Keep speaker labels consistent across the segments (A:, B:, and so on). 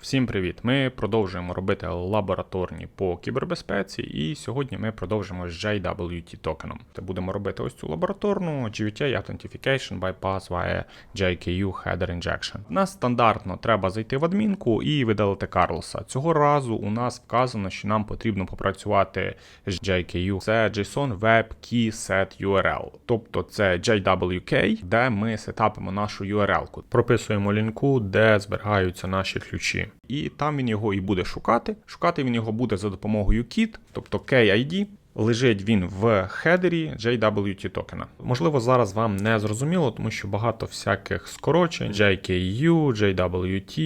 A: Всім привіт! Ми продовжуємо робити лабораторні по кібербезпеці, і сьогодні ми продовжимо з JWT токеном. Це будемо робити ось цю лабораторну GWT Authentication Bypass via JKU Header Injection. Нас стандартно треба зайти в адмінку і видалити Карлоса. Цього разу у нас вказано, що нам потрібно попрацювати з JKU. Це JSON Web Key Set URL, тобто це JWK, де ми сетапимо нашу URL-ку. Прописуємо лінку, де зберігаються наші ключі. І там він його і буде шукати. Шукати він його буде за допомогою KIT, тобто KID. Лежить він в хедері JWT токена. Можливо, зараз вам не зрозуміло, тому що багато всяких скорочень JKU, JWT,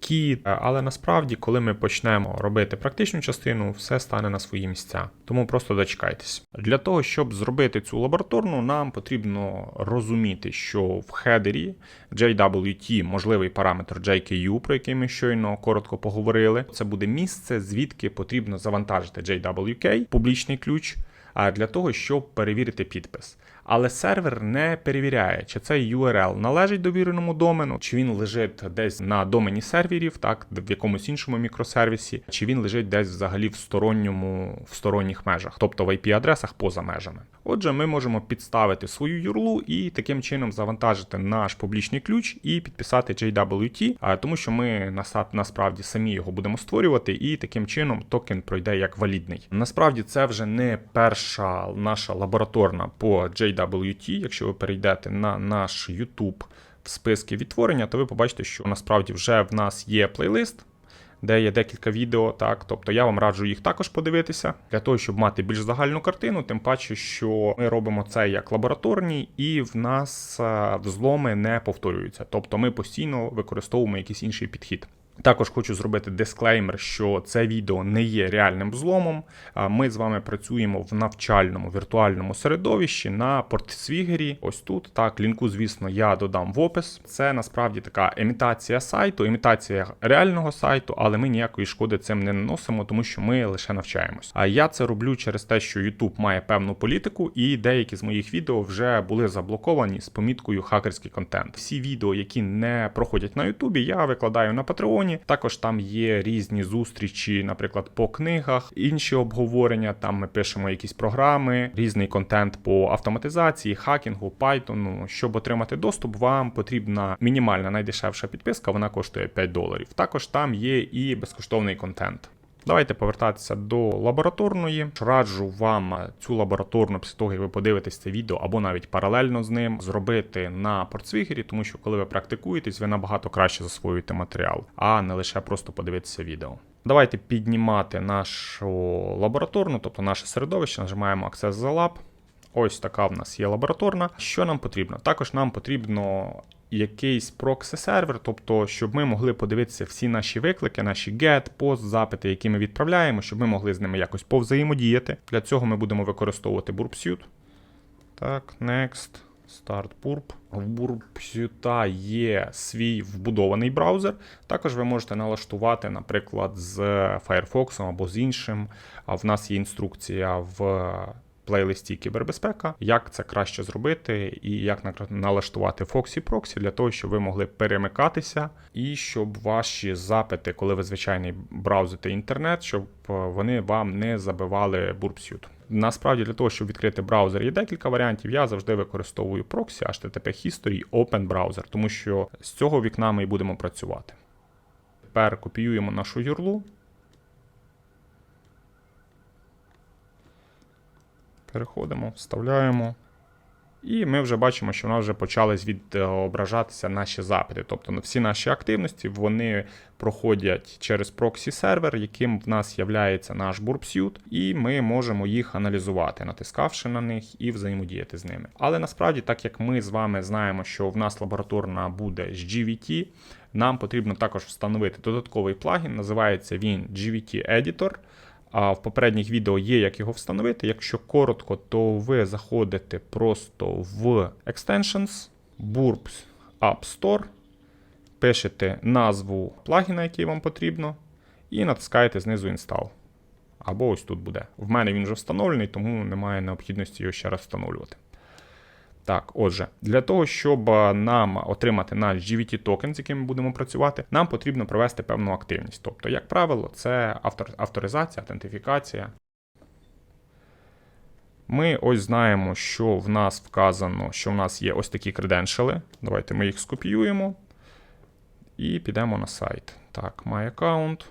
A: KIT, але насправді, коли ми почнемо робити практичну частину, все стане на свої місця. Тому просто дочекайтесь. Для того, щоб зробити цю лабораторну, нам потрібно розуміти, що в хедері JWT можливий параметр JKU, про який ми щойно коротко поговорили. Це буде місце, звідки потрібно завантажити JWK, публічний ключ, а для того, щоб перевірити підпис. Але сервер не перевіряє, чи цей URL належить довіреному домену, чи він лежить десь на домені серверів, так, в якомусь іншому мікросервісі, чи він лежить десь взагалі в сторонньому, в сторонніх межах, тобто в IP-адресах поза межами. Отже, ми можемо підставити свою юрлу і таким чином завантажити наш публічний ключ і підписати JWT, тому що ми насправді самі його будемо створювати, і таким чином токен пройде як валідний. Насправді це вже не перша наша лабораторна по JWT. Якщо ви перейдете на наш YouTube в списки відтворення, то ви побачите, що насправді вже в нас є плейлист де є декілька відео. Так, тобто я вам раджу їх також подивитися для того, щоб мати більш загальну картину. Тим паче, що ми робимо це як лабораторні, і в нас е, взломи не повторюються. Тобто ми постійно використовуємо якийсь інший підхід. Також хочу зробити дисклеймер, що це відео не є реальним взломом. Ми з вами працюємо в навчальному віртуальному середовищі на портсвігері. Ось тут так лінку, звісно, я додам в опис. Це насправді така імітація сайту, імітація реального сайту, але ми ніякої шкоди цим не наносимо, тому що ми лише навчаємось. А я це роблю через те, що YouTube має певну політику, і деякі з моїх відео вже були заблоковані з поміткою хакерський контент. Всі відео, які не проходять на YouTube, я викладаю на Patreon. Патреоні. Також там є різні зустрічі, наприклад, по книгах, інші обговорення. Там ми пишемо якісь програми, різний контент по автоматизації, хакінгу, Python. Щоб отримати доступ, вам потрібна мінімальна найдешевша підписка. Вона коштує 5 доларів. Також там є і безкоштовний контент. Давайте повертатися до лабораторної. Раджу вам цю лабораторну після того, як ви подивитесь це відео, або навіть паралельно з ним зробити на портсвігері, тому що коли ви практикуєтесь, ви набагато краще засвоюєте матеріал, а не лише просто подивитися відео. Давайте піднімати нашу лабораторну, тобто наше середовище, нажимаємо Access the Lab. Ось така в нас є лабораторна. Що нам потрібно? Також нам потрібно якийсь прокси сервер, тобто, щоб ми могли подивитися всі наші виклики, наші GET, POST, запити, які ми відправляємо, щоб ми могли з ними якось повзаємодіяти. Для цього ми будемо використовувати BurpSuite. Так, next. Start Burp. В Burpsuite є свій вбудований браузер. Також ви можете налаштувати, наприклад, з Firefox або з іншим. А в нас є інструкція в плейлисті кібербезпека, як це краще зробити, і як налаштувати Foxy Proxy для того, щоб ви могли перемикатися, і щоб ваші запити, коли ви звичайний браузите інтернет, щоб е, вони вам не забивали бурпсют. Насправді, для того, щоб відкрити браузер, є декілька варіантів. Я завжди використовую проксі, HTTP History, Open Browser, тому що з цього вікна ми і будемо працювати. Тепер копіюємо нашу юрлу. Переходимо, вставляємо. І ми вже бачимо, що в нас вже почали відображатися наші запити. Тобто всі наші активності вони проходять через проксі сервер, яким в нас є наш бурпсют, і ми можемо їх аналізувати, натискавши на них і взаємодіяти з ними. Але насправді, так як ми з вами знаємо, що в нас лабораторна буде з GVT, нам потрібно також встановити додатковий плагін, називається він GVT Editor. А в попередніх відео є, як його встановити. Якщо коротко, то ви заходите просто в Extensions, Burps App Store, пишете назву плагіна, який вам потрібно, і натискаєте знизу Install. Або ось тут буде. В мене він вже встановлений, тому немає необхідності його ще раз встановлювати. Так, отже, для того, щоб е, нам отримати наш GVT токен, з яким ми будемо працювати, нам потрібно провести певну активність. Тобто, як правило, це автор, авторизація, автентифікація. Ми ось знаємо, що в нас вказано, що в нас є ось такі креденшали. Давайте ми їх скопіюємо і підемо на сайт. Так, My Account.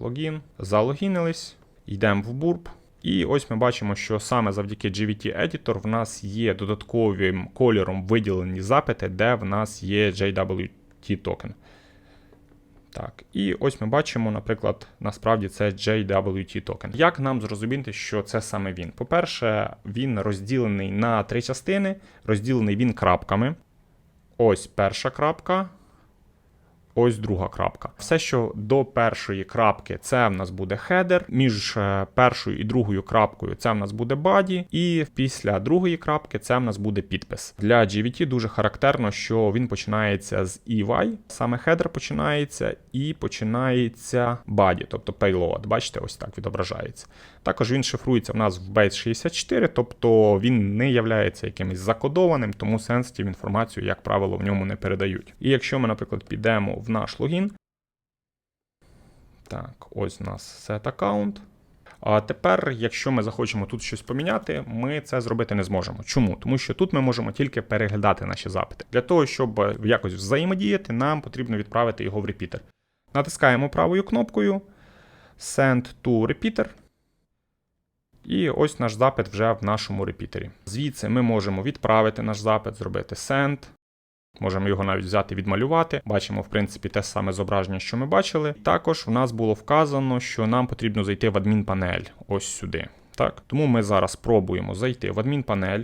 A: Логін. Залогінились, йдемо в Burp. І ось ми бачимо, що саме завдяки GVT Editor в нас є додатковим кольором виділені запити, де в нас є JWT токен. Так, і ось ми бачимо, наприклад, насправді це JWT токен. Як нам зрозуміти, що це саме він? По-перше, він розділений на три частини, розділений він крапками. Ось перша крапка. Ось друга крапка. Все, що до першої крапки, це в нас буде хедер. Між е, першою і другою крапкою це в нас буде баді, і після другої крапки це в нас буде підпис. Для GVT дуже характерно, що він починається з EY, саме хедер починається, і починається баді, тобто payload. Бачите, ось так відображається. Також він шифрується в нас в base 64, тобто він не являється якимось закодованим, тому сенситив інформацію, як правило, в ньому не передають. І якщо ми, наприклад, підемо в наш логін. Так, ось у нас set account. А тепер, якщо ми захочемо тут щось поміняти, ми це зробити не зможемо. Чому? Тому що тут ми можемо тільки переглядати наші запити. Для того, щоб якось взаємодіяти, нам потрібно відправити його в репітер. Натискаємо правою кнопкою Send to Repeater. І ось наш запит вже в нашому репітері. Звідси ми можемо відправити наш запит, зробити send. Можемо його навіть взяти відмалювати. Бачимо, в принципі, те саме зображення, що ми бачили. Також в нас було вказано, що нам потрібно зайти в адмінпанель ось сюди. Так, Тому ми зараз спробуємо зайти в адмінпанель.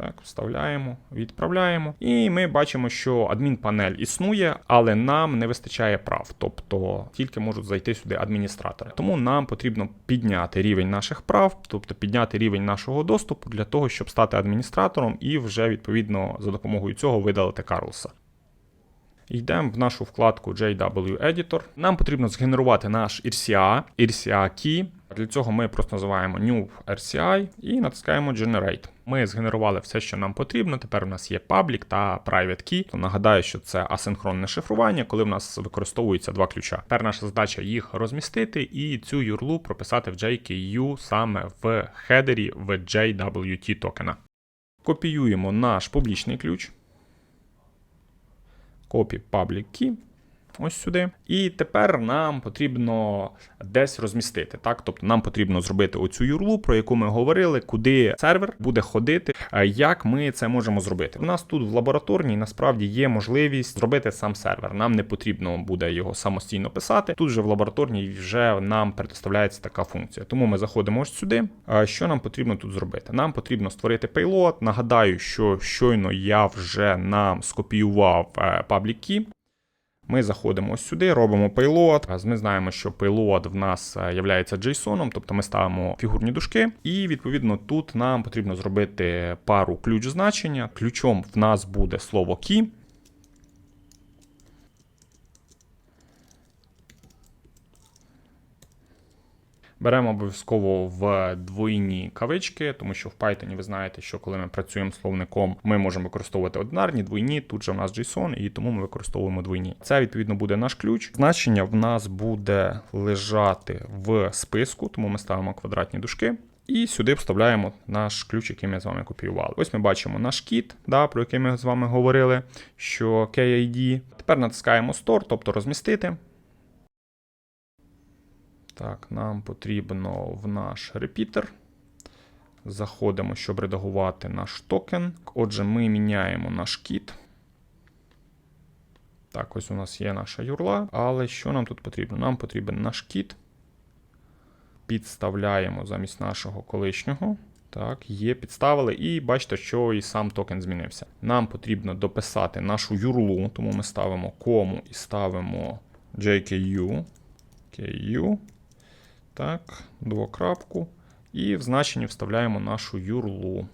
A: Так, вставляємо, відправляємо. І ми бачимо, що адмінпанель існує, але нам не вистачає прав. Тобто тільки можуть зайти сюди адміністратори. Тому нам потрібно підняти рівень наших прав, тобто підняти рівень нашого доступу для того, щоб стати адміністратором і вже відповідно за допомогою цього видалити Карлса. Йдемо в нашу вкладку JW Editor. Нам потрібно згенерувати наш RCA, RCA Key. Для цього ми просто називаємо New RCI і натискаємо Generate. Ми згенерували все, що нам потрібно. Тепер у нас є Public та Private Key. Нагадаю, що це асинхронне шифрування, коли в нас використовуються два ключа. Тепер наша задача їх розмістити і цю URL прописати в JKU саме в хедері в JWT токена. Копіюємо наш публічний ключ. Copy Public Key. Ось сюди. І тепер нам потрібно десь розмістити. Так? Тобто нам потрібно зробити оцю юрлу, про яку ми говорили, куди сервер буде ходити. Як ми це можемо зробити? У нас тут в лабораторній насправді є можливість зробити сам сервер. Нам не потрібно буде його самостійно писати. Тут же в лабораторній вже нам предоставляється така функція. Тому ми заходимо ось сюди. Що нам потрібно тут зробити? Нам потрібно створити payload. Нагадаю, що щойно я вже нам скопіював е, public key. Ми заходимо ось сюди, робимо payload. Ми знаємо, що payload в нас е, є JSON, тобто ми ставимо фігурні дужки, і відповідно тут нам потрібно зробити пару ключ значення. Ключом в нас буде слово key. Беремо обов'язково в двойні кавички, тому що в Python ви знаєте, що коли ми працюємо словником, ми можемо використовувати одинарні, двойні, тут же в нас JSON, і тому ми використовуємо двойні. Це відповідно буде наш ключ. Значення в нас буде лежати в списку, тому ми ставимо квадратні дужки. І сюди вставляємо наш ключ, який ми з вами копіювали. Ось ми бачимо наш кіт, да, про який ми з вами говорили, що KID. Тепер натискаємо Store, тобто розмістити. Так, нам потрібно в наш репітер. Заходимо, щоб редагувати наш токен. Отже, ми міняємо наш кіт. Так, ось у нас є наша юрла. Але що нам тут потрібно? Нам потрібен наш кіт. Підставляємо замість нашого колишнього. Так, є, підставили, і бачите, що і сам токен змінився. Нам потрібно дописати нашу юрлу, тому ми ставимо кому і ставимо JKU. KU. Так, двокрапку. І в значенні вставляємо нашу юрлу.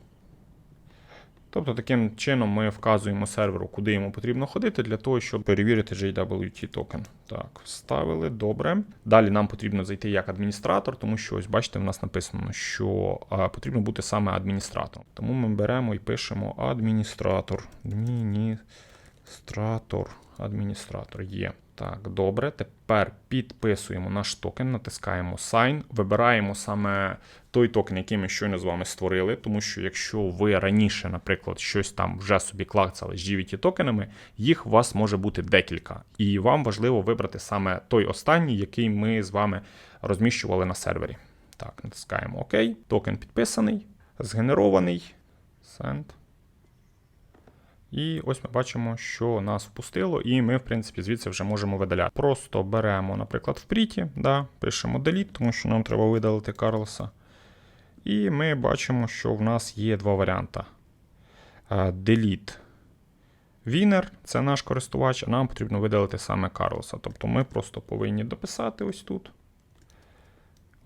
A: Тобто таким чином ми вказуємо серверу, куди йому потрібно ходити для того, щоб перевірити JWT токен. Так, вставили, добре. Далі нам потрібно зайти як адміністратор, тому що ось бачите, в нас написано, що потрібно бути саме адміністратором. Тому ми беремо і пишемо адміністратор. Адміністратор. Адміністратор є. Так, добре. Тепер підписуємо наш токен, натискаємо Sign, вибираємо саме той токен, який ми щойно з вами створили. Тому що якщо ви раніше, наприклад, щось там вже собі клацали з GVT токенами, їх у вас може бути декілька. І вам важливо вибрати саме той останній, який ми з вами розміщували на сервері. Так, натискаємо ОК. Токен підписаний, згенерований. Send. І ось ми бачимо, що нас впустило, і ми, в принципі, звідси вже можемо видаляти. Просто беремо, наприклад, в пріті, да, пишемо delete, тому що нам треба видалити Карлоса. І ми бачимо, що в нас є два варіанти. Е, Delete winner – це наш користувач, а нам потрібно видалити саме Карлоса. Тобто ми просто повинні дописати ось тут.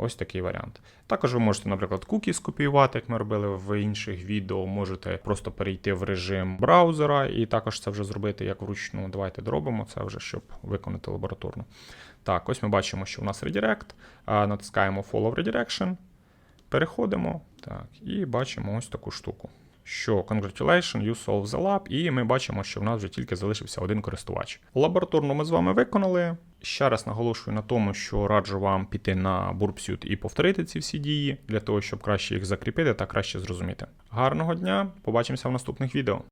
A: Ось такий варіант. Також ви можете, наприклад, кукі скопіювати, як ми робили в інших відео. Можете просто перейти в режим браузера і також це вже зробити як вручну. Давайте доробимо це вже, щоб виконати лабораторно. Так, ось ми бачимо, що у нас редирект. Натискаємо Follow Redirection. Переходимо. Так, і бачимо ось таку штуку. Що Congratulations, you solved the lab, і ми бачимо, що в нас вже тільки залишився один користувач. Лабораторну ми з вами виконали. Ще раз наголошую на тому, що раджу вам піти на Burpsuit і повторити ці всі дії для того, щоб краще їх закріпити та краще зрозуміти. Гарного дня, побачимося в наступних відео.